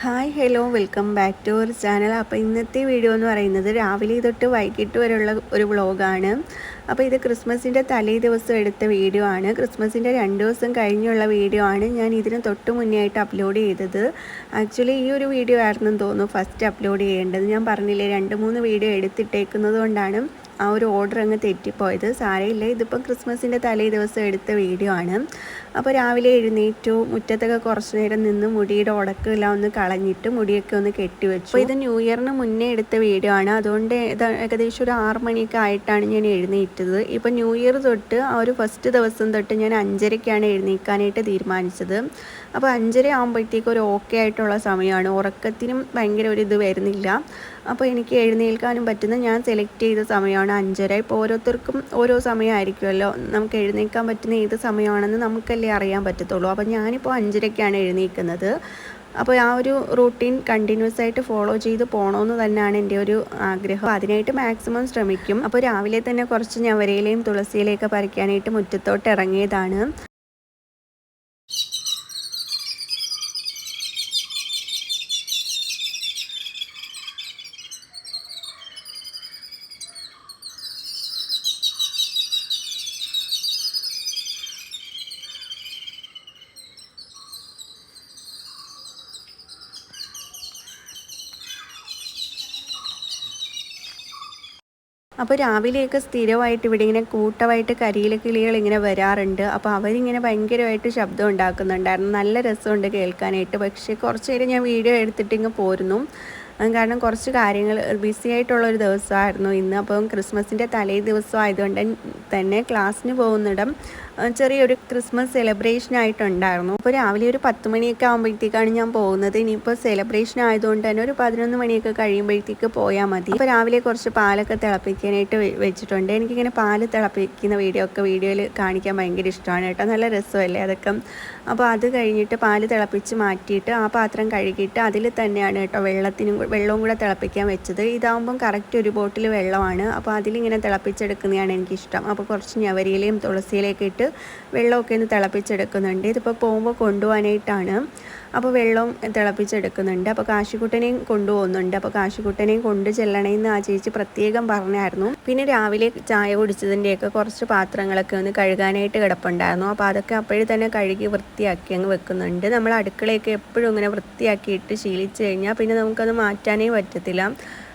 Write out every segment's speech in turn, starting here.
Hi hello welcome back to our channel. അപ്പോൾ ഇന്നത്തെ video എന്ന് പറയുന്നത് രാവിലെ തൊട്ട് വൈകിട്ട് വരെയുള്ള ഒരു വ്ളോഗാണ്. അപ്പോൾ ഇത് ക്രിസ്മസിന്റെ തലേ ദിവസം എടുത്ത വീഡിയോ ആണ്. ക്രിസ്മസിന്റെ രണ്ട് ദിവസം കഴിഞ്ഞുള്ള വീഡിയോ ആണ് ഞാൻ ഇതിന് തൊട്ട് മുന്നേ ആയിട്ട് അപ്ലോഡ് ചെയ്തത്. ആക്ച്വലി ഈ ഒരു വീഡിയോ ആയിരുന്നു തോന്നുന്നു ഫസ്റ്റ് അപ്ലോഡ് ചെയ്യേണ്ടത്. ഞാൻ പറഞ്ഞില്ലേ രണ്ട് മൂന്ന് വീഡിയോ എടുത്തിട്ടേക്കുന്നത് കൊണ്ടാണ് ആ ഒരു ഓർഡർ അങ്ങ് തെറ്റിപ്പോയത്. സാരയില്ല ഇതിപ്പം ക്രിസ്മസിന്റെ തലേ ദിവസം എടുത്ത വീഡിയോ ആണ്. അപ്പോൾ രാവിലെ എഴുന്നേറ്റു മുറ്റത്തൊക്കെ കുറച്ച് നേരം നിന്ന് മുടിയുടെ ഉടക്കെല്ലാം ഒന്ന് കളഞ്ഞിട്ട് മുടിയൊക്കെ ഒന്ന് കെട്ടിവെച്ചു അപ്പോൾ ഇത് ന്യൂ ഇയറിന് മുന്നേ എടുത്ത വീഡിയോ ആണ്. അതുകൊണ്ട് ഏകദേശം ഒരു ആറ് മണിയൊക്കെ ആയിട്ടാണ് ഞാൻ എഴുന്നേറ്റത്. ഇപ്പോൾ ന്യൂ ഇയർ തൊട്ട് ആ ഒരു ഫസ്റ്റ് ദിവസം തൊട്ട് ഞാൻ അഞ്ചരയ്ക്കാണ് എഴുന്നേൽക്കാനായിട്ട് തീരുമാനിച്ചത്. അപ്പോൾ അഞ്ചര ആകുമ്പോഴത്തേക്കും ഒരു ഓക്കെ ആയിട്ടുള്ള സമയമാണ്. ഉറക്കത്തിനും ഭയങ്കര ഒരു ഇത് വരുന്നില്ല. അപ്പോൾ എനിക്ക് എഴുന്നേൽക്കാനും പറ്റുന്ന ഞാൻ സെലക്ട് ചെയ്ത സമയമാണ് അഞ്ചര. ഇപ്പോൾ ഓരോരുത്തർക്കും ഓരോ സമയമായിരിക്കുമല്ലോ. നമുക്ക് എഴുന്നേൽക്കാൻ പറ്റുന്ന ഏത് സമയമാണെന്ന് നമുക്കല്ലേ അറിയാൻ പറ്റത്തുള്ളൂ. അപ്പോൾ ഞാനിപ്പോൾ അഞ്ചരയ്ക്കാണ് എഴുന്നേൽക്കുന്നത്. അപ്പോൾ ആ ഒരു റൂട്ടീൻ കണ്ടിന്യൂസ് ആയിട്ട് ഫോളോ ചെയ്ത് പോകണമെന്ന് തന്നെയാണ് എന്റെ ഒരു ആഗ്രഹം. അതിനായിട്ട് മാക്സിമം ശ്രമിക്കും. അപ്പോൾ രാവിലെ തന്നെ കുറച്ച് ഞവരയിലെയും തുളസിയിലെയൊക്കെ പറിക്കാനായിട്ട് മുറ്റത്തോട്ട് ഇറങ്ങിയതാണ്. അപ്പോൾ രാവിലെയൊക്കെ സ്ഥിരമായിട്ട് ഇവിടെ ഇങ്ങനെ കൂട്ടമായിട്ട് കരിയില കിളികൾ ഇങ്ങനെ വരാറുണ്ട്. അപ്പോൾ അവരിങ്ങനെ ഭയങ്കരമായിട്ട് ശബ്ദം ഉണ്ടാക്കുന്നുണ്ടായിരുന്നു. നല്ല രസമുണ്ട് കേൾക്കാനായിട്ട്. പക്ഷേ കുറച്ച് നേരം ഞാൻ വീഡിയോ എടുത്തിട്ട് ഇങ്ങ് പോരുന്നു. കാരണം കുറച്ച് കാര്യങ്ങൾ ബിസി ആയിട്ടുള്ള ഒരു ദിവസമായിരുന്നു. ഇന്ന് അപ്പം ക്രിസ്മസിന്റെ തലേ ദിവസം ആയതുകൊണ്ട് തന്നെ ക്ലാസ്സിന് പോകുന്നിടം ചെറിയൊരു ക്രിസ്മസ് സെലിബ്രേഷൻ ആയിട്ടുണ്ടായിരുന്നു. അപ്പോൾ രാവിലെ ഒരു പത്ത് മണിയൊക്കെ ആകുമ്പോഴത്തേക്കാണ് ഞാൻ പോകുന്നത്. ഇനിയിപ്പോൾ സെലിബ്രേഷൻ ആയതുകൊണ്ട് തന്നെ ഒരു പതിനൊന്ന് മണിയൊക്കെ കഴിയുമ്പോഴത്തേക്ക് പോയാൽ മതി. അപ്പോൾ രാവിലെ കുറച്ച് പാലൊക്കെ തിളപ്പിക്കാനായിട്ട് വെച്ചിട്ടുണ്ട്. എനിക്കിങ്ങനെ പാൽ തിളപ്പിക്കുന്ന വീഡിയോ ഒക്കെ വീഡിയോയിൽ കാണിക്കാൻ ഭയങ്കര ഇഷ്ടമാണ് കേട്ടോ. നല്ല രസമല്ലേ അതൊക്കെ. അപ്പോൾ അത് കഴിഞ്ഞിട്ട് പാൽ തിളപ്പിച്ച് മാറ്റിയിട്ട് ആ പാത്രം കഴുകിയിട്ട് അതിൽ തന്നെയാണ് കേട്ടോ വെള്ളത്തിനും വെള്ളവും കൂടെ തിളപ്പിക്കാൻ വെച്ചത്. ഇതാകുമ്പം കറക്റ്റ് ഒരു ബോട്ടിൽ വെള്ളമാണ്. അപ്പോൾ അതിലിങ്ങനെ തിളപ്പിച്ചെടുക്കുന്നതാണ് എനിക്കിഷ്ടം. അപ്പോൾ കുറച്ച് ഞവരിയിലെയും തുളസിയിലേക്ക് ഇട്ട് വെള്ളമൊക്കെ ഒന്ന് തിളപ്പിച്ചെടുക്കുന്നുണ്ട്. ഇതിപ്പോൾ പോകുമ്പോൾ കൊണ്ടുപോകാനായിട്ടാണ് അപ്പോൾ വെള്ളം തിളപ്പിച്ചെടുക്കുന്നുണ്ട്. അപ്പോൾ കാശിക്കുട്ടനെയും കൊണ്ടുപോകുന്നുണ്ട്. അപ്പോൾ കാശിക്കുട്ടനെയും കൊണ്ട് ചെല്ലണമെന്ന് ആ ചേച്ചി പ്രത്യേകം പറഞ്ഞായിരുന്നു. പിന്നെ രാവിലെ ചായ കുടിച്ചതിന്റെയൊക്കെ കുറച്ച് പാത്രങ്ങളൊക്കെ ഒന്ന് കഴുകാനായിട്ട് കിടപ്പുണ്ടായിരുന്നു. അപ്പോൾ അതൊക്കെ അപ്പോഴേ തന്നെ കഴുകി വൃത്തിയാക്കി അങ്ങ് വെക്കുന്നുണ്ട്. നമ്മൾ അടുക്കളയൊക്കെ എപ്പോഴും ഇങ്ങനെ വൃത്തിയാക്കിയിട്ട് ശീലിച്ചു കഴിഞ്ഞാൽ പിന്നെ നമുക്കത് മാറ്റാനേ പറ്റത്തില്ല.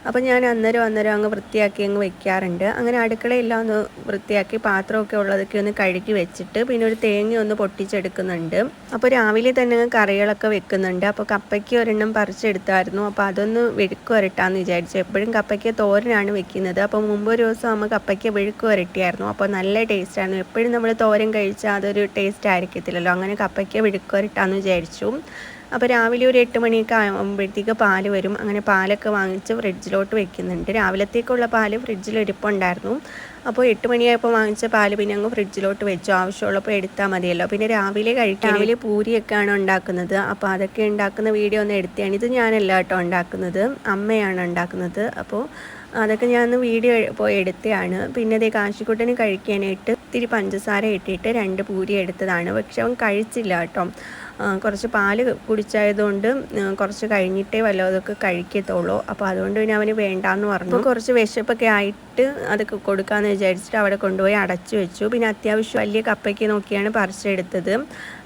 അപ്പോൾ ഞാൻ അന്നേരം അന്നേരം അങ്ങ് വൃത്തിയാക്കി അങ്ങ് വെക്കാറുണ്ട്. അങ്ങനെ അടുക്കളയെല്ലാം ഒന്ന് വൃത്തിയാക്കി പാത്രമൊക്കെ ഉള്ളതൊക്കെ ഒന്ന് കഴുകി വെച്ചിട്ട് പിന്നെ ഒരു തേങ്ങ ഒന്ന് പൊട്ടിച്ചെടുക്കുന്നുണ്ട്. അപ്പോൾ രാവിലെ തന്നെ കറികളൊക്കെ വെക്കുന്നുണ്ട്. അപ്പോൾ കപ്പയ്ക്ക് ഒരെണ്ണം പറിച്ചെടുത്തായിരുന്നു. അപ്പോൾ അതൊന്ന് വെഴുക്ക് വരട്ടാന്ന് വിചാരിച്ചു. എപ്പോഴും കപ്പയ്ക്ക് തോരനാണ് വെക്കുന്നത്. അപ്പോൾ മുമ്പ് ഒരു ദിവസം അമ്മ കപ്പയ്ക്ക് വെഴുക്ക് വരട്ടിയായിരുന്നു. അപ്പോൾ നല്ല ടേസ്റ്റായിരുന്നു എപ്പോഴും നമ്മൾ തോരൻ കഴിച്ചാൽ അതൊരു ടേസ്റ്റ് ആയിരിക്കത്തില്ലല്ലോ. അങ്ങനെ കപ്പയ്ക്ക് വെഴുക്ക് വരട്ടാന്ന് വിചാരിച്ചു. അപ്പോൾ രാവിലെ ഒരു എട്ട് മണിയൊക്കെ ആകുമ്പോഴത്തേക്ക് പാൽ വരും. അങ്ങനെ പാലൊക്കെ വാങ്ങിച്ച് ഫ്രിഡ്ജിലോട്ട് വെക്കുന്നുണ്ട്. രാവിലത്തേക്കുള്ള പാൽ ഫ്രിഡ്ജിൽ ഇരിപ്പുണ്ടായിരുന്നു. അപ്പോൾ എട്ട് മണിയായപ്പോൾ വാങ്ങിച്ച പാൽ പിന്നെ അങ്ങ് ഫ്രിഡ്ജിലോട്ട് വെച്ചു. ആവശ്യമുള്ളപ്പോൾ എടുത്താൽ മതിയല്ലോ. പിന്നെ രാവിലെ കഴിക്കാൻ രാവിലെ പൂരിയൊക്കെയാണ് ഉണ്ടാക്കുന്നത്. അപ്പോൾ അതൊക്കെ ഉണ്ടാക്കുന്ന വീഡിയോ ഒന്ന് എടുത്തതാണ്. ഇത് ഞാനല്ല കേട്ടോ ഉണ്ടാക്കുന്നത്. അമ്മയാണ് ഉണ്ടാക്കുന്നത്. അപ്പോൾ അതൊക്കെ ഞാൻ ഒന്ന് വീഡിയോ പോയി എടുത്തതാണ്. പിന്നെ അതേ കാശിക്കുട്ടന് കഴിക്കാനായിട്ട് ഇത്തിരി പഞ്ചസാര ഇട്ടിട്ട് രണ്ട് പൂരി എടുത്തതാണ്. പക്ഷെ അവൻ കഴിച്ചില്ല കേട്ടോ. കുറച്ച് പാൽ കുടിച്ചായതുകൊണ്ട് കുറച്ച് കഴിഞ്ഞിട്ടേ വല്ലതൊക്കെ കഴിക്കത്തുള്ളൂ. അപ്പോൾ അതുകൊണ്ട് പിന്നെ അവന് വേണ്ടാന്ന് പറഞ്ഞു. കുറച്ച് വിശപ്പൊക്കെ ആയിട്ട് അതൊക്കെ കൊടുക്കാമെന്ന് വിചാരിച്ചിട്ട് അവിടെ കൊണ്ടുപോയി അടച്ചു വെച്ചു. പിന്നെ അത്യാവശ്യം വലിയ കപ്പയ്ക്ക് നോക്കിയാണ് പറിച്ചെടുത്തത്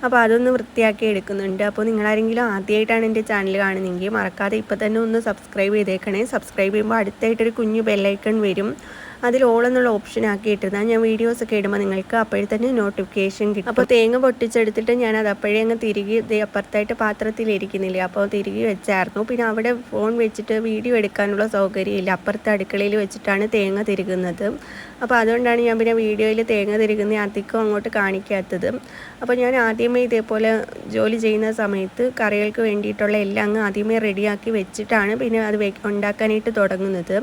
അപ്പോൾ അതൊന്ന് വൃത്തിയാക്കി എടുക്കുന്നുണ്ട്. അപ്പോൾ നിങ്ങളാരെങ്കിലും ആദ്യമായിട്ടാണ് എന്റെ ചാനൽ കാണുന്നതെങ്കിൽ മറക്കാതെ ഇപ്പോൾ തന്നെ ഒന്ന് സബ്സ്ക്രൈബ് ചെയ്തേക്കണേ. സബ്സ്ക്രൈബ് ചെയ്യുമ്പോൾ അടുത്തായിട്ടൊരു കുഞ്ഞു ബെല്ലൈക്കൺ വരും. അതിൽ ഓൾ എന്നുള്ള ഓപ്ഷൻ ആക്കിയിട്ടിരുന്നാൽ ഞാൻ വീഡിയോസ് ഒക്കെ ഇടുമ്പോൾ നിങ്ങൾക്ക് അപ്പോഴേ തന്നെ നോട്ടിഫിക്കേഷൻ കിട്ടും. അപ്പോൾ തേങ്ങ പൊട്ടിച്ചെടുത്തിട്ട് ഞാൻ അത് അപ്പോഴേ അങ്ങ് തിരികെ അപ്പുറത്തായിട്ട് പാത്രത്തിലിരിക്കുന്നില്ല അപ്പോൾ തിരികെ വെച്ചായിരുന്നു. പിന്നെ അവിടെ ഫോൺ വെച്ചിട്ട് വീഡിയോ എടുക്കാനുള്ള സൗകര്യമില്ല അപ്പുറത്തെ അടുക്കളയിൽ വെച്ചിട്ടാണ് തേങ്ങ തിരുകുന്നത്. അപ്പോൾ അതുകൊണ്ടാണ് ഞാൻ പിന്നെ വീഡിയോയിൽ തേങ്ങ തിരുകുന്ന അധികം അങ്ങോട്ട് കാണിക്കാത്തത്. അപ്പോൾ ഞാൻ ആദ്യമേ ഇതേപോലെ ജോലി ചെയ്യുന്ന സമയത്ത് കറികൾക്ക് വേണ്ടിയിട്ടുള്ള എല്ലാം അങ്ങ് ആദ്യമേ റെഡിയാക്കി വെച്ചിട്ടാണ് പിന്നെ അത് ഉണ്ടാക്കാനായിട്ട് തുടങ്ങുന്നത്.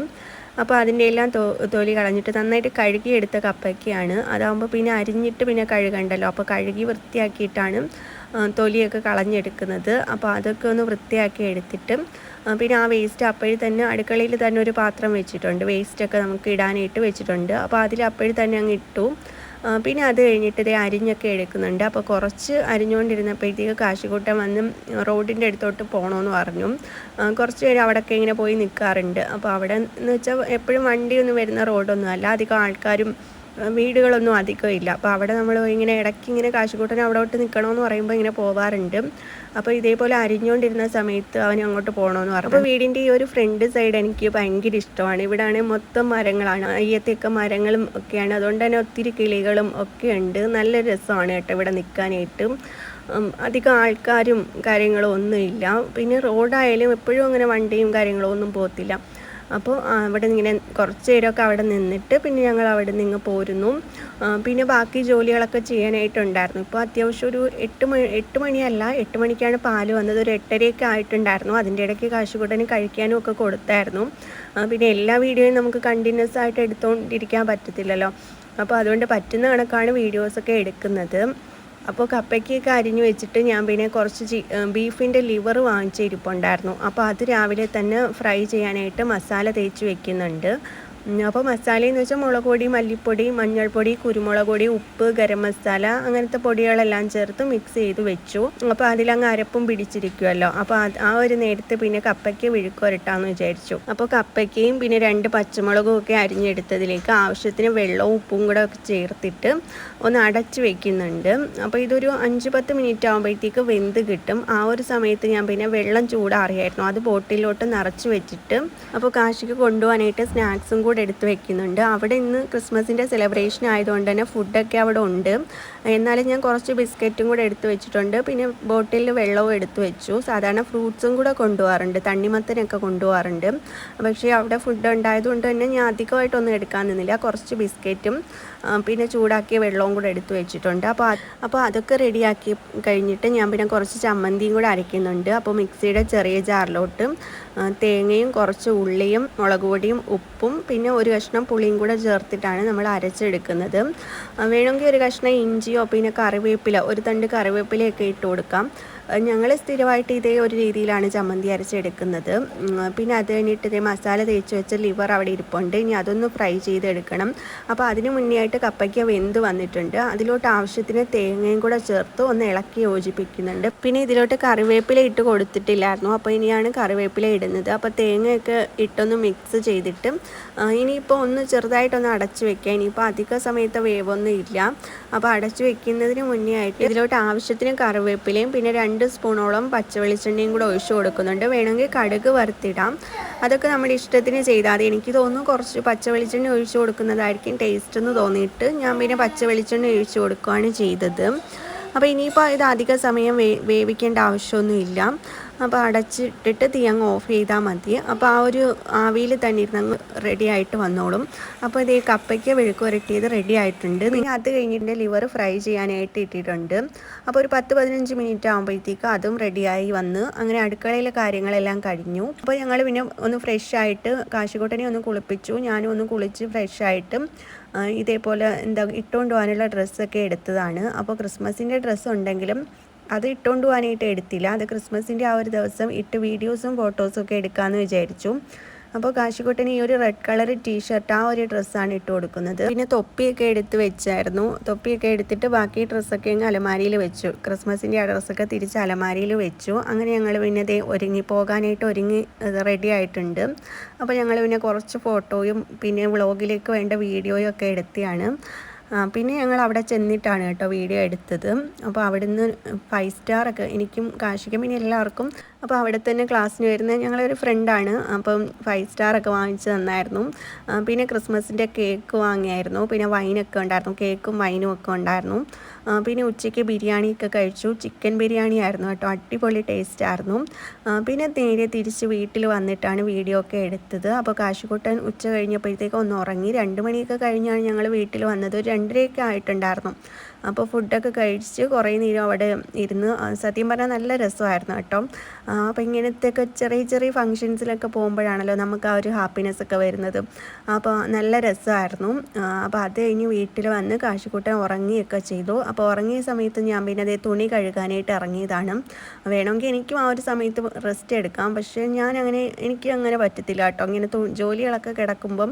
അപ്പോൾ അതിന്റെ എല്ലാം തൊലി കളഞ്ഞിട്ട് നന്നായിട്ട് കഴുകിയെടുത്ത കപ്പയ്ക്കാണ്. അതാകുമ്പോൾ പിന്നെ അരിഞ്ഞിട്ട് പിന്നെ കഴുകണ്ടല്ലോ. അപ്പോൾ കഴുകി വൃത്തിയാക്കിയിട്ടാണ് തൊലിയൊക്കെ കളഞ്ഞെടുക്കുന്നത്. അപ്പോൾ അതൊക്കെ ഒന്ന് വൃത്തിയാക്കി എടുത്തിട്ട് പിന്നെ ആ വേസ്റ്റ് അപ്പോഴും തന്നെ അടുക്കളയിൽ തന്നെ ഒരു പാത്രം വെച്ചിട്ടുണ്ട്. വേസ്റ്റൊക്കെ നമുക്ക് ഇടാനായിട്ട് വെച്ചിട്ടുണ്ട്. അപ്പോൾ അതിൽ അപ്പോഴും തന്നെ അങ്ങ് ഇട്ടു. പിന്നെ അത് കഴിഞ്ഞിട്ട് ഇതേ അരിഞ്ഞൊക്കെ എടുക്കുന്നുണ്ട്. അപ്പോൾ കുറച്ച് അരിഞ്ഞുകൊണ്ടിരുന്നപ്പോഴത്തേക്ക് കാശിക്കൂട്ടം വന്ന് റോഡിന്റെ അടുത്തോട്ട് പോകണമെന്ന് പറഞ്ഞു. കുറച്ച് പേര് അവിടെയൊക്കെ ഇങ്ങനെ പോയി നിൽക്കാറുണ്ട് അപ്പോൾ അവിടെ എന്ന് വെച്ചാൽ എപ്പോഴും വണ്ടിയൊന്നും വരുന്ന റോഡൊന്നും അല്ല അധികം ആൾക്കാരും വീടുകളൊന്നും അധികം ഇല്ല. അപ്പോൾ അവിടെ നമ്മൾ ഇങ്ങനെ ഇടയ്ക്ക് ഇങ്ങനെ കാശിക്കൂട്ടന് അവിടോട്ട് നിൽക്കണമെന്ന് പറയുമ്പോൾ ഇങ്ങനെ പോവാറുണ്ട്. അപ്പോൾ ഇതേപോലെ അരിഞ്ഞുകൊണ്ടിരുന്ന സമയത്ത് അവൻ അങ്ങോട്ട് പോകണമെന്ന് പറഞ്ഞു. അപ്പോൾ വീടിന്റെ ഈ ഒരു ഫ്രണ്ട് സൈഡ് എനിക്ക് ഭയങ്കര ഇഷ്ടമാണ്. ഇവിടെയാണ് മൊത്തം മരങ്ങളാണ്. അയ്യത്തൊക്കെ മരങ്ങളും ഒക്കെയാണ്. അതുകൊണ്ട് തന്നെ ഒത്തിരി കിളികളും ഒക്കെ ഉണ്ട്. നല്ല രസമാണ് കേട്ടോ ഇവിടെ നിൽക്കാനായിട്ട് അധികം ആൾക്കാരും കാര്യങ്ങളും ഒന്നുമില്ല. പിന്നെ റോഡായാലും എപ്പോഴും അങ്ങനെ വണ്ടിയും കാര്യങ്ങളും ഒന്നും പോകത്തില്ല. അപ്പോൾ അവിടെ ഇങ്ങനെ കുറച്ച് നേരമൊക്കെ അവിടെ നിന്നിട്ട് പിന്നെ ഞങ്ങൾ അവിടെ നിന്ന് പോരുന്നു. പിന്നെ ബാക്കി ജോലികളൊക്കെ ചെയ്യാനായിട്ടുണ്ടായിരുന്നു. ഇപ്പോൾ അത്യാവശ്യം ഒരു എട്ട് മണി എട്ട് മണിയല്ല എട്ട് മണിക്കാണ് പാൽ വന്നത്. ഒരു എട്ടരയൊക്കെ ആയിട്ടുണ്ടായിരുന്നു. അതിന്റെ ഇടയ്ക്ക് കാശുകൂട്ടന് കഴിക്കാനും ഒക്കെ കൊടുത്തായിരുന്നു. പിന്നെ എല്ലാ വീഡിയോയും നമുക്ക് കണ്ടിന്യൂസ് ആയിട്ട് എടുത്തുകൊണ്ടിരിക്കാൻ പറ്റത്തില്ലല്ലോ. അപ്പോൾ അതുകൊണ്ട് പറ്റുന്ന കണക്കാണ് വീഡിയോസൊക്കെ എടുക്കുന്നത്. അപ്പോൾ കപ്പയ്ക്കൊക്കെ അരിഞ്ഞു വെച്ചിട്ട് ഞാൻ പിന്നെ കുറച്ച് ബീഫിന്റെ ലിവർ വാങ്ങിച്ചിരിപ്പുണ്ടായിരുന്നു അപ്പോൾ അത് രാവിലെ തന്നെ ഫ്രൈ ചെയ്യാനായിട്ട് മസാല തേച്ച് വെക്കുന്നുണ്ട്. ഉം, മസാല എന്ന് വെച്ചാൽ മുളക് പൊടി മല്ലിപ്പൊടി മഞ്ഞൾപ്പൊടി കുരുമുളക് പൊടി ഉപ്പ് ഗരം മസാല അങ്ങനത്തെ പൊടികളെല്ലാം ചേർത്ത് മിക്സ് ചെയ്ത് വെച്ചു. അപ്പോൾ അതിലങ്ങ് അരപ്പും പിടിച്ചിരിക്കുമല്ലോ അപ്പോൾ ആ ഒരു നേരത്തെ പിന്നെ കപ്പയ്ക്ക് വിഴുക്കുരട്ടാന്ന് വിചാരിച്ചു. അപ്പോൾ കപ്പയ്ക്കയും പിന്നെ രണ്ട് പച്ചമുളകും ഒക്കെ അരിഞ്ഞെടുത്തതിലേക്ക് ആവശ്യത്തിന് വെള്ളവും ഉപ്പും കൂടെ ഒക്കെ ചേർത്തിട്ട് ഒന്ന് അടച്ച് വെക്കുന്നുണ്ട്. അപ്പോൾ ഇതൊരു അഞ്ച് പത്ത് മിനിറ്റ് ആകുമ്പോഴത്തേക്ക് വെന്ത് കിട്ടും. ആ ഒരു സമയത്ത് ഞാൻ പിന്നെ വെള്ളം ചൂടാറിയായിരുന്നു. അത് ബോട്ടിലോട്ട് നിറച്ച് വെച്ചിട്ട് അപ്പോൾ കാശിക്ക് കൊണ്ടുപോകാനായിട്ട് സ്നാക്സും കൂടെ എടുത്ത് വെക്കുന്നുണ്ട്. അവിടെ ഇന്ന് ക്രിസ്മസിന്റെ സെലിബ്രേഷൻ ആയതുകൊണ്ട് തന്നെ ഫുഡൊക്കെ അവിടെ ഉണ്ട്. എന്നാലും ഞാൻ കുറച്ച് ബിസ്ക്കറ്റും കൂടെ എടുത്ത് വെച്ചിട്ടുണ്ട്. പിന്നെ ബോട്ടിലിൽ വെള്ളവും എടുത്ത് വെച്ചു. സാധാരണ ഫ്രൂട്ട്സും കൂടെ കൊണ്ടുപോകാറുണ്ട്. തണ്ണിമത്തനൊക്കെ കൊണ്ടുപോകാറുണ്ട്. പക്ഷേ അവിടെ ഫുഡ് ഉണ്ടായതുകൊണ്ട് തന്നെ ഞാൻ അധികമായിട്ടൊന്നും എടുക്കാൻ നിന്നില്ല. കുറച്ച് ബിസ്ക്കറ്റും പിന്നെ ചൂടാക്കിയ വെള്ളവും കൂടെ എടുത്തു വെച്ചിട്ടുണ്ട്. അപ്പോൾ അപ്പോൾ അതൊക്കെ റെഡിയാക്കി കഴിഞ്ഞിട്ട് ഞാൻ പിന്നെ കുറച്ച് ചമ്മന്തിയും കൂടെ അരയ്ക്കുന്നുണ്ട്. അപ്പോൾ മിക്സിയുടെ ചെറിയ ജാറിലോട്ട് തേങ്ങയും കുറച്ച് ഉള്ളിയും മുളക് പൊടിയും ഉപ്പും പിന്നെ ഒരു കഷ്ണം പുളിയും കൂടെ ചേർത്തിട്ടാണ് നമ്മൾ അരച്ചെടുക്കുന്നത്. വേണമെങ്കിൽ ഒരു കഷ്ണം ഇഞ്ചിയോ പിന്നെ കറിവേപ്പില ഒരു തണ്ട് കറിവേപ്പിലയൊക്കെ ഇട്ട് കൊടുക്കാം. ഞങ്ങൾ സ്ഥിരമായിട്ട് ഇതേ ഒരു രീതിയിലാണ് ചമ്മന്തി അരച്ചെടുക്കുന്നത്. പിന്നെ അത് കഴിഞ്ഞിട്ട് ഇതേ മസാല തേച്ച് വെച്ച ലിവർ അവിടെ ഇരിപ്പുണ്ട്. ഇനി അതൊന്ന് ഫ്രൈ ചെയ്തെടുക്കണം. അപ്പോൾ അതിന് മുന്നേ ആയിട്ട് കപ്പയ്ക്ക വെന്ത് വന്നിട്ടുണ്ട്. അതിലോട്ട് ആവശ്യത്തിന് തേങ്ങയും കൂടെ ചേർത്ത് ഒന്ന് ഇളക്കി യോജിപ്പിക്കുന്നുണ്ട്. പിന്നെ ഇതിലോട്ട് കറിവേപ്പില ഇട്ട് കൊടുത്തിട്ടില്ലായിരുന്നു. അപ്പോൾ ഇനിയാണ് കറിവേപ്പില ഇടുന്നത്. അപ്പോൾ തേങ്ങയൊക്കെ ഇട്ടൊന്ന് മിക്സ് ചെയ്തിട്ട് ഇനിയിപ്പോൾ ഒന്ന് ചെറുതായിട്ടൊന്ന് അടച്ച് വെക്കുക ഇനിയിപ്പോൾ അധിക സമയത്ത് വേവൊന്നും ഇല്ല. അപ്പോൾ അടച്ചു വെക്കുന്നതിന് മുന്നേ ആയിട്ട് ഇതിലോട്ട് ആവശ്യത്തിന് കറിവേപ്പിലയും പിന്നെ രണ്ട് സ്പൂണോളം പച്ച വെളിച്ചെണ്ണയും കൂടെ ഒഴിച്ച് കൊടുക്കുന്നുണ്ട്. വേണമെങ്കിൽ കടുക് വറുത്തിടാം. അതൊക്കെ നമ്മുടെ ഇഷ്ടത്തിന് ചെയ്താൽ മതി. എനിക്ക് തോന്നുന്നു കുറച്ച് പച്ച വെളിച്ചെണ്ണ ഒഴിച്ച് കൊടുക്കുന്നതായിരിക്കും ടേസ്റ്റ് എന്ന് തോന്നിയിട്ട് ഞാൻ പിന്നെ പച്ച വെളിച്ചെണ്ണ ഒഴിച്ച് കൊടുക്കുകയാണ് ചെയ്തത്. അപ്പോൾ ഇനിയിപ്പോൾ ഇത് അധിക സമയം വേവിക്കേണ്ട ആവശ്യമൊന്നുമില്ല. അപ്പോൾ അടച്ചിട്ടിട്ട് തീ അങ്ങ് ഓഫ് ചെയ്താൽ മതി. അപ്പോൾ ആ ഒരു ആവിയിൽ തന്നെ ഇരുന്ന് അങ്ങ് റെഡി ആയിട്ട് വന്നോളും. അപ്പോൾ ഇത് ഈ കപ്പയ്ക്ക് വെഴുക്ക് പുരട്ടിയത് റെഡി ആയിട്ടുണ്ട്. നിങ്ങൾ അത് കഴിഞ്ഞിട്ട് ലിവർ ഫ്രൈ ചെയ്യാനായിട്ട് ഇട്ടിട്ടുണ്ട്. അപ്പോൾ ഒരു പത്ത് പതിനഞ്ച് മിനിറ്റ് ആകുമ്പോഴത്തേക്ക് അതും റെഡിയായി വന്ന് അങ്ങനെ അടുക്കളയിലെ കാര്യങ്ങളെല്ലാം കഴിഞ്ഞു. അപ്പോൾ ഞങ്ങൾ പിന്നെ ഒന്ന് ഫ്രഷ് ആയിട്ട് കാശിക്കോട്ടനെ ഒന്ന് കുളിപ്പിച്ചു. ഞാനും ഒന്ന് കുളിച്ച് ഫ്രഷ് ആയിട്ട് ഇതേപോലെ എന്താ ഇട്ടുകൊണ്ട് പോകാനുള്ള ഡ്രസ്സൊക്കെ എടുത്തതാണ്. അപ്പോൾ ക്രിസ്മസിന്റെ ഡ്രസ്സ് ഉണ്ടെങ്കിലും അത് ഇട്ടുകൊണ്ട് പോകാനായിട്ട് എടുത്തില്ല. അത് ക്രിസ്മസിന്റെ ആ ഒരു ദിവസം ഇട്ട് വീഡിയോസും ഫോട്ടോസും ഒക്കെ എടുക്കാമെന്ന് വിചാരിച്ചു. അപ്പോൾ കാശിക്കുട്ടന് ഈ ഒരു റെഡ് കളർ ടീഷർട്ട് ആ ഒരു ഡ്രസ്സാണ് ഇട്ട് കൊടുക്കുന്നത്. പിന്നെ തൊപ്പിയൊക്കെ എടുത്ത് വെച്ചായിരുന്നു. തൊപ്പിയൊക്കെ എടുത്തിട്ട് ബാക്കി ഡ്രസ്സൊക്കെ അങ്ങ് അലമാരിയിൽ വെച്ചു. ക്രിസ്മസിന്റെ ആ ഡ്രസ്സൊക്കെ തിരിച്ച് അലമാരിയിൽ വെച്ചു. അങ്ങനെ ഞങ്ങൾ പിന്നെ ദേ ഒരുങ്ങി പോകാനായിട്ട് ഒരുങ്ങി റെഡി ആയിട്ടുണ്ട്. അപ്പോൾ ഞങ്ങൾ പിന്നെ കുറച്ച് ഫോട്ടോയും പിന്നെ വ്ളോഗിലേക്ക് വേണ്ട വീഡിയോയും ഒക്കെ എടുത്തിയാണ് പിന്നെ ഞങ്ങൾ അവിടെ ചെന്നിട്ടാണ് കേട്ടോ വീഡിയോ എടുത്തത്. അപ്പോൾ അവിടുന്ന് ഫൈവ് സ്റ്റാർ ഒക്കെ എനിക്കും കാശിക്കും. പിന്നെ എല്ലാവർക്കും അപ്പോൾ അവിടെ തന്നെ ക്ലാസ്സിന് വരുന്ന ഞങ്ങളൊരു ഫ്രണ്ടാണ്. അപ്പം ഫൈവ് സ്റ്റാർ ഒക്കെ വാങ്ങിച്ച് തന്നായിരുന്നു. പിന്നെ ക്രിസ്മസിന്റെ കേക്ക് വാങ്ങിയായിരുന്നു. പിന്നെ വൈനൊക്കെ ഉണ്ടായിരുന്നു. കേക്കും വൈനും ഒക്കെ ഉണ്ടായിരുന്നു. പിന്നെ ഉച്ചയ്ക്ക് ബിരിയാണിയൊക്കെ കഴിച്ചു. ചിക്കൻ ബിരിയാണി ആയിരുന്നു കേട്ടോ. അടിപൊളി ടേസ്റ്റ് ആയിരുന്നു. പിന്നെ നേരെ തിരിച്ച് വീട്ടിൽ വന്നിട്ടാണ് വീഡിയോ ഒക്കെ എടുത്തത്. അപ്പോൾ കാശിക്കുട്ടൻ ഉച്ച കഴിഞ്ഞപ്പോഴത്തേക്ക് ഒന്ന് ഉറങ്ങി. രണ്ട് മണിയൊക്കെ കഴിഞ്ഞാണ് ഞങ്ങൾ വീട്ടിൽ വന്നത്. ഒരു രണ്ടരയൊക്കെ ആയിട്ടുണ്ടായിരുന്നു. അപ്പോൾ ഫുഡൊക്കെ കഴിച്ച് കുറേ നേരം അവിടെ ഇരുന്ന് സത്യം പറഞ്ഞാൽ നല്ല രസമായിരുന്നു കേട്ടോ. അപ്പോൾ ഇങ്ങനത്തെയൊക്കെ ചെറിയ ചെറിയ ഫങ്ഷൻസിലൊക്കെ പോകുമ്പോഴാണല്ലോ നമുക്ക് ആ ഒരു ഹാപ്പിനെസ് ഒക്കെ വരുന്നത്. അപ്പോൾ നല്ല രസമായിരുന്നു. അപ്പോൾ അത് കഴിഞ്ഞ് വീട്ടിൽ വന്ന് കാശിക്കൂട്ടൻ ഉറങ്ങിയൊക്കെ ചെയ്തു. അപ്പോൾ ഉറങ്ങിയ സമയത്ത് ഞാൻ പിന്നെ അതേ തുണി കഴുകാനായിട്ട് ഇറങ്ങിയതാണ്. വേണമെങ്കിൽ എനിക്കും ആ ഒരു സമയത്ത് റെസ്റ്റ് എടുക്കാം. പക്ഷേ ഞാൻ അങ്ങനെ എനിക്ക് അങ്ങനെ പറ്റത്തില്ല കേട്ടോ. ഇങ്ങനെ ജോലികളൊക്കെ കിടക്കുമ്പം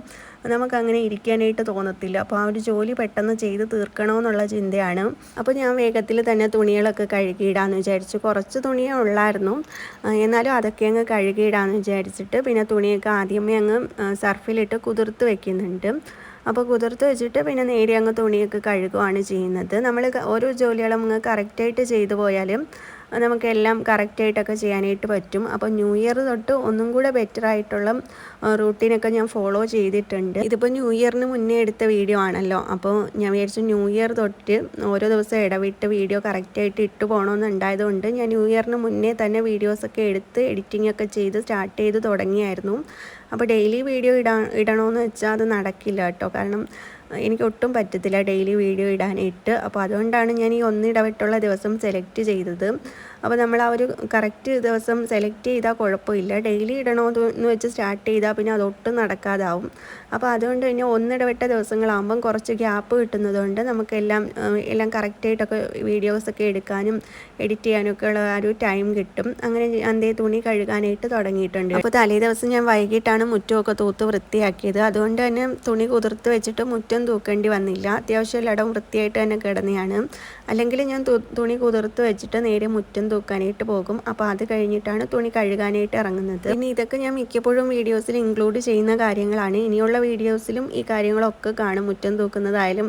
നമുക്കങ്ങനെ ഇരിക്കാനായിട്ട് തോന്നത്തില്ല. അപ്പോൾ ആ ഒരു ജോലി പെട്ടെന്ന് ചെയ്ത് തീർക്കണമെന്നുള്ള ചിന്തയാണ്. അപ്പോൾ ഞാൻ വേഗത്തിൽ തന്നെ തുണികളൊക്കെ കഴുകിയിടാമെന്ന് വിചാരിച്ചു. കുറച്ച് തുണിയേ ഉള്ളായിരുന്നു. എന്നാലും അതൊക്കെ അങ്ങ് കഴുകിയിടാമെന്ന് വിചാരിച്ചിട്ട് പിന്നെ തുണിയൊക്കെ ആദ്യമേ അങ്ങ് സർഫിലിട്ട് കുതിർത്ത് വെക്കുന്നുണ്ട്. അപ്പോൾ കുതിർത്ത് വെച്ചിട്ട് പിന്നെ നേരെ അങ്ങ് തുണിയൊക്കെ കഴുകുകയാണ് ചെയ്യുന്നത്. നമ്മൾ ഓരോ ജോലികളും അങ്ങ് കറക്റ്റായിട്ട് ചെയ്തു പോയാലും നമുക്കെല്ലാം കറക്റ്റായിട്ടൊക്കെ ചെയ്യാനായിട്ട് പറ്റും. അപ്പോൾ ന്യൂ ഇയർ തൊട്ട് ഒന്നും കൂടെ ബെറ്റർ ആയിട്ടുള്ള റൂട്ടീനൊക്കെ ഞാൻ ഫോളോ ചെയ്തിട്ടുണ്ട്. ഇതിപ്പോൾ ന്യൂ ഇയറിന് മുന്നേ എടുത്ത വീഡിയോ ആണല്ലോ. അപ്പോൾ ഞാൻ വിചാരിച്ചു ന്യൂ ഇയർ തൊട്ട് ഓരോ ദിവസം ഇടവിട്ട് വീഡിയോ കറക്റ്റായിട്ട് ഇട്ട് പോകണമെന്നുണ്ടായതുകൊണ്ട് ഞാൻ ന്യൂ ഇയറിന് മുന്നേ തന്നെ വീഡിയോസൊക്കെ എടുത്ത് എഡിറ്റിംഗ് ഒക്കെ ചെയ്ത് സ്റ്റാർട്ട് ചെയ്ത് തുടങ്ങിയായിരുന്നു. അപ്പോൾ ഡെയിലി വീഡിയോ ഇടാ ഇടണമെന്ന് വെച്ചാൽ അത് നടക്കില്ല കേട്ടോ. കാരണം എനിക്ക് ഒട്ടും പറ്റത്തില്ല. ഡെയിലി വീഡിയോ ഇടാനായിട്ട് അപ്പോൾ അതുകൊണ്ടാണ് ഞാൻ ഈ ഒന്നിടവിട്ടുള്ള ദിവസം സെലക്ട് ചെയ്തത്. അപ്പോൾ നമ്മൾ ആ ഒരു കറക്റ്റ് ദിവസം സെലക്ട് ചെയ്താൽ കുഴപ്പമില്ല. ഡെയിലി ഇടണോ ഇടണമെന്ന് വെച്ച് സ്റ്റാർട്ട് ചെയ്താൽ പിന്നെ അതൊട്ടും നടക്കാതാവും. അപ്പോൾ അതുകൊണ്ട് തന്നെ ഒന്നിടവിട്ട ദിവസങ്ങളാകുമ്പം കുറച്ച് ഗ്യാപ്പ് കിട്ടുന്നതുകൊണ്ട് നമുക്കെല്ലാം എല്ലാം കറക്റ്റായിട്ടൊക്കെ വീഡിയോസൊക്കെ എടുക്കാനും എഡിറ്റ് ചെയ്യാനും ഒക്കെ ഉള്ള ഒരു ടൈം കിട്ടും. അങ്ങനെ അന്തേ തുണി കഴുകാനായിട്ട് തുടങ്ങിയിട്ടുണ്ട്. അപ്പോൾ തലേ ദിവസം ഞാൻ വൈകിട്ടാണ് മുറ്റമൊക്കെ തൂത്ത് വൃത്തിയാക്കിയത്. അതുകൊണ്ട് തന്നെ തുണി കുതിർത്ത് വെച്ചിട്ട് മുറ്റം തൂക്കേണ്ടി വന്നില്ല. അത്യാവശ്യം ഇടം വൃത്തിയായിട്ട് തന്നെ കിടന്നെയാണ്. അല്ലെങ്കിൽ ഞാൻ തുണി കുതിർത്ത് വെച്ചിട്ട് നേരെ മുറ്റം തൂക്കാനായിട്ട് പോകും. അപ്പോൾ അത് കഴിഞ്ഞിട്ടാണ് തുണി കഴുകാനായിട്ട് ഇറങ്ങുന്നത്. പിന്നെ ഇതൊക്കെ ഞാൻ മിക്കപ്പോഴും വീഡിയോസിൽ ഇൻക്ലൂഡ് ചെയ്യുന്ന കാര്യങ്ങളാണ്. ഇനിയുള്ള വീഡിയോസിലും ഈ കാര്യങ്ങളൊക്കെ കാണും. മുറ്റം തൂക്കുന്നതായാലും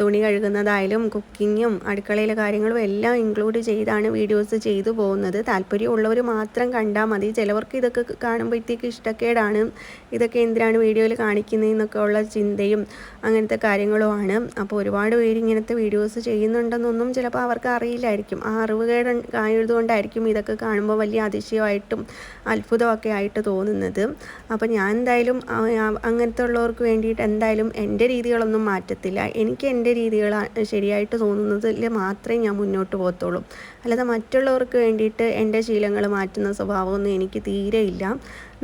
തുണി കഴുകുന്നതായാലും കുക്കിങ്ങും അടുക്കളയിലെ കാര്യങ്ങളും എല്ലാം ഇൻക്ലൂഡ് ചെയ്താണ് വീഡിയോസ് ചെയ്തു പോകുന്നത്. താല്പര്യമുള്ളവർ മാത്രം കണ്ടാൽ മതി. ചിലവർക്ക് ഇതൊക്കെ കാണുമ്പോഴത്തേക്ക് ഇഷ്ടക്കേടാണ്. ഇതൊക്കെ എന്തിനാണ് വീഡിയോയിൽ കാണിക്കുന്നതെന്നൊക്കെ ഉള്ള ചിന്തയും അങ്ങനത്തെ കാര്യങ്ങളുമാണ് അപ്പോൾ ഒരുപാട് പേര് ഇങ്ങനത്തെ വീഡിയോസ് ചെയ്യുന്നുണ്ടെന്നൊന്നും ചിലപ്പോൾ അവർക്ക് അറിയില്ലായിരിക്കും. ആ അറിവുകേട് ആയതുകൊണ്ടായിരിക്കും ഇതൊക്കെ കാണുമ്പോൾ വലിയ അതിശയമായിട്ടും അത്ഭുതമൊക്കെ ആയിട്ട് തോന്നുന്നത്. അപ്പോൾ ഞാൻ എന്തായാലും അങ്ങനത്തെ ഉള്ളവർക്ക് വേണ്ടിയിട്ട് എന്തായാലും എന്റെ രീതികളൊന്നും മാറ്റത്തില്ല. എനിക്ക് എന്റെ രീതികൾ ശരിയായിട്ട് തോന്നുന്നതിൽ മാത്രമേ ഞാൻ മുന്നോട്ട് പോകത്തുള്ളൂ. അല്ലാതെ മറ്റുള്ളവർക്ക് വേണ്ടിയിട്ട് എന്റെ ശീലങ്ങൾ മാറ്റുന്ന സ്വഭാവമൊന്നും എനിക്ക് തീരെ ഇല്ല.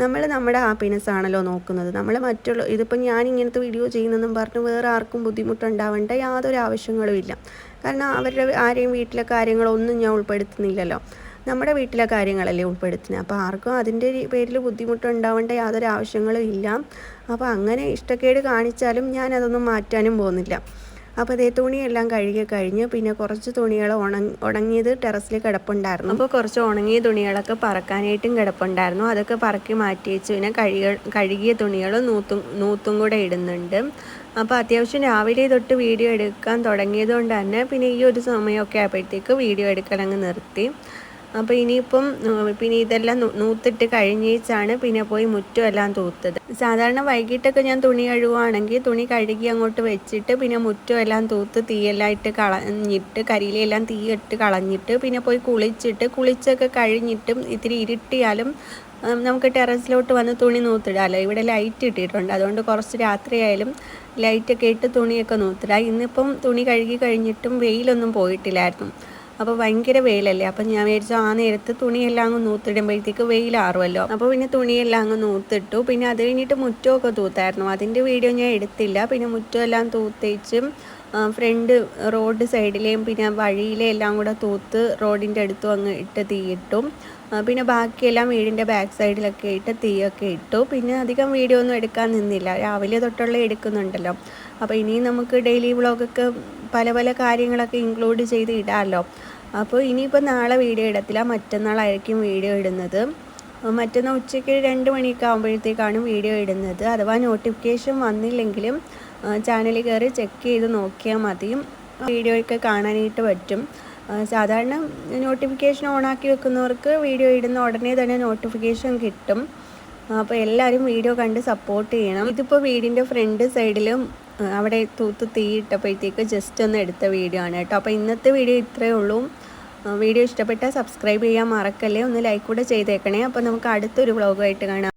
നമ്മൾ നമ്മുടെ ഹാപ്പിനെസ് ആണല്ലോ നോക്കുന്നത്. നമ്മൾ മറ്റുള്ള ഇതിപ്പോൾ ഞാൻ ഇങ്ങനത്തെ വീഡിയോ ചെയ്യുന്നതെന്നും പറഞ്ഞ് വേറെ ആർക്കും ബുദ്ധിമുട്ടുണ്ടാവേണ്ട യാതൊരു ആവശ്യങ്ങളും ഇല്ല. കാരണം അവരുടെ ആരെയും വീട്ടിലെ കാര്യങ്ങളൊന്നും ഞാൻ ഉൾപ്പെടുത്തുന്നില്ലല്ലോ. നമ്മുടെ വീട്ടിലെ കാര്യങ്ങളല്ലേ ഉൾപ്പെടുത്തുന്നത് അപ്പോൾ ആർക്കും അതിന്റെ പേരിൽ ബുദ്ധിമുട്ടുണ്ടാവേണ്ട യാതൊരു ആവശ്യങ്ങളും ഇല്ല. അപ്പോൾ അങ്ങനെ ഇഷ്ടക്കേട് കാണിച്ചാലും ഞാൻ അതൊന്നും മാറ്റാനും പോകുന്നില്ല. അപ്പോൾ അതേ തുണിയെല്ലാം കഴുകി കഴിഞ്ഞ്. പിന്നെ കുറച്ച് തുണികൾ ഉണങ്ങി ഉണങ്ങിയത് ടെറസിൽ കിടപ്പുണ്ടായിരുന്നു. അപ്പോൾ കുറച്ച് ഉണങ്ങിയ തുണികളൊക്കെ പറക്കാനായിട്ടും കിടപ്പുണ്ടായിരുന്നു. അതൊക്കെ പറക്കി മാറ്റി വെച്ച് പിന്നെ കഴുക കഴുകിയ തുണികൾ നൂത്തും നൂത്തും കൂടെ ഇടുന്നുണ്ട്. അപ്പോൾ അത്യാവശ്യം രാവിലെ തൊട്ട് വീഡിയോ എടുക്കാൻ തുടങ്ങിയത് കൊണ്ട് തന്നെ പിന്നെ ഈ ഒരു സമയമൊക്കെ ആയപ്പോഴത്തേക്ക് വീഡിയോ എടുക്കലങ്ങ് നിർത്തി. അപ്പോൾ ഇനിയിപ്പം പിന്നെ ഇതെല്ലാം നൂത്തിട്ട് കഴിഞ്ഞേച്ചാണ് പിന്നെ പോയി മുറ്റം എല്ലാം തൂത്തത്. സാധാരണ വൈകിട്ടൊക്കെ ഞാൻ തുണി കഴുകുവാണെങ്കിൽ തുണി കഴുകി അങ്ങോട്ട് വെച്ചിട്ട് പിന്നെ മുറ്റം എല്ലാം തൂത്ത് തീയെല്ലാം ഇട്ട് കളഞ്ഞിട്ട് കരിയിലെല്ലാം തീയിട്ട് കളഞ്ഞിട്ട് പിന്നെ പോയി കുളിച്ചിട്ട് കുളിച്ചൊക്കെ കഴിഞ്ഞിട്ടും ഇത്തിരി ഇരുട്ടിയാലും നമുക്ക് ടെറസിലോട്ട് വന്ന് തുണി നൂത്തിടാമല്ലോ ഇവിടെ ലൈറ്റ് ഇട്ടിട്ടുണ്ട്. അതുകൊണ്ട് കുറച്ച് രാത്രിയായാലും ലൈറ്റൊക്കെ ഇട്ട് തുണിയൊക്കെ നൂത്തിടാം. ഇന്നിപ്പം തുണി കഴുകി കഴിഞ്ഞിട്ടും വെയിലൊന്നും പോയിട്ടില്ലായിരുന്നു. അപ്പോൾ ഭയങ്കര വെയിലല്ലേ? അപ്പം ഞാൻ വിചാരിച്ചു ആ നേരത്ത് തുണിയെല്ലാം അങ്ങ് നൂത്തിടുമ്പോഴത്തേക്ക് വെയിലാറുമല്ലോ അപ്പോൾ പിന്നെ തുണിയെല്ലാം അങ്ങ് നൂത്തിട്ടു. പിന്നെ അത് കഴിഞ്ഞിട്ട് മുറ്റമൊക്കെ തൂത്തായിരുന്നു. അതിന്റെ വീഡിയോ ഞാൻ എടുത്തില്ല. പിന്നെ മുറ്റമെല്ലാം തൂത്തേച്ചും ഫ്രണ്ട് റോഡ് സൈഡിലെയും പിന്നെ വഴിയിലെ എല്ലാം കൂടെ തൂത്ത് റോഡിന്റെ അടുത്തും അങ്ങ് ഇട്ട് തീയിട്ടും. പിന്നെ ബാക്കിയെല്ലാം വീടിന്റെ ബാക്ക് സൈഡിലൊക്കെ ഇട്ട് തീയൊക്കെ ഇട്ടു. പിന്നെ അധികം വീഡിയോ ഒന്നും എടുക്കാൻ നിന്നില്ല. രാവിലെ തൊട്ടുള്ള എടുക്കുന്നുണ്ടല്ലോ. അപ്പോൾ ഇനിയും നമുക്ക് ഡെയിലി വ്ളോഗൊക്കെ പല പല കാര്യങ്ങളൊക്കെ ഇൻക്ലൂഡ് ചെയ്ത് ഇടാമല്ലോ അപ്പോൾ ഇനിയിപ്പോൾ നാളെ വീഡിയോ ഇടത്തില്ല. മറ്റന്നാളായിരിക്കും വീഡിയോ ഇടുന്നത്. മറ്റന്നാൾ ഉച്ചയ്ക്ക് രണ്ട് മണിയൊക്കെ ആകുമ്പോഴത്തേക്കാണ് വീഡിയോ ഇടുന്നത്. അഥവാ നോട്ടിഫിക്കേഷൻ വന്നില്ലെങ്കിലും ചാനലിൽ കയറി ചെക്ക് ചെയ്ത് നോക്കിയാൽ മതി. വീഡിയോയൊക്കെ കാണാനായിട്ട് പറ്റും. സാധാരണ നോട്ടിഫിക്കേഷൻ ഓണാക്കി വെക്കുന്നവർക്ക് വീഡിയോ ഇടുന്ന ഉടനെ തന്നെ നോട്ടിഫിക്കേഷൻ കിട്ടും. അപ്പോൾ എല്ലാവരും വീഡിയോ കണ്ട് സപ്പോർട്ട് ചെയ്യണം. ഇതിപ്പോൾ വീടിന്റെ ഫ്രണ്ട് സൈഡിലും അവിടെ തൂത്ത് തീയിട്ടപ്പോഴത്തേക്ക് ജസ്റ്റ് ഒന്ന് എടുത്ത വീഡിയോ ആണ് കേട്ടോ. അപ്പോൾ ഇന്നത്തെ വീഡിയോ ഇത്രയേ ഉള്ളൂ. വീഡിയോ ഇഷ്ടപ്പെട്ടാൽ സബ്സ്ക്രൈബ് ചെയ്യാൻ മറക്കല്ലേ? ഒന്ന് ലൈക്ക് കൂടെ ചെയ്തേക്കണേ. അപ്പോൾ നമുക്ക് അടുത്തൊരു വ്ളോഗായിട്ട് കാണാം.